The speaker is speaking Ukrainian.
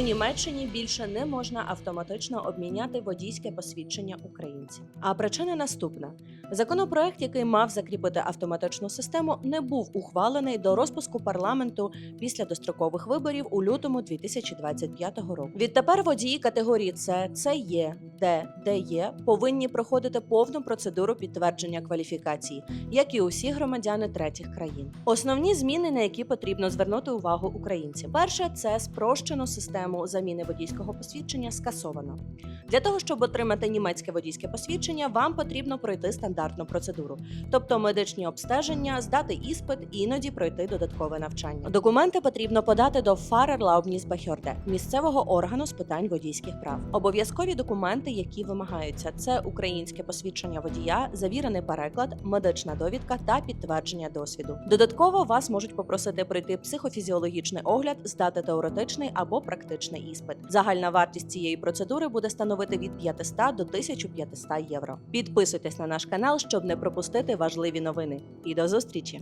У Німеччині більше не можна автоматично обміняти водійське посвідчення українців. А причина наступна: законопроект, який мав закріпити автоматичну систему, не був ухвалений до розпуску парламенту після дострокових виборів у лютому 2025 року. Відтепер водії категорії С, це Д, ДЕ повинні проходити повну процедуру підтвердження кваліфікації, як і усі громадяни третіх країн. Основні зміни, на які потрібно звернути увагу українцям. Перше це спрощену систему заміни водійського посвідчення скасовано. Для того щоб отримати німецьке водійське посвідчення, вам потрібно пройти стандартну процедуру, тобто медичні обстеження, здати іспит іноді пройти додаткове навчання. Документи потрібно подати до Fahrerlaubnisbehörde – місцевого органу з питань водійських прав. Обов'язкові документи, які вимагаються, це українське посвідчення водія, завірений переклад, медична довідка та підтвердження досвіду. Додатково вас можуть попросити пройти психофізіологічний огляд, здати теоретичний або практичний іспит. Загальна вартість цієї процедури буде становити від 500 до 1500 євро. Підписуйтесь на наш канал, щоб не пропустити важливі новини. І до зустрічі!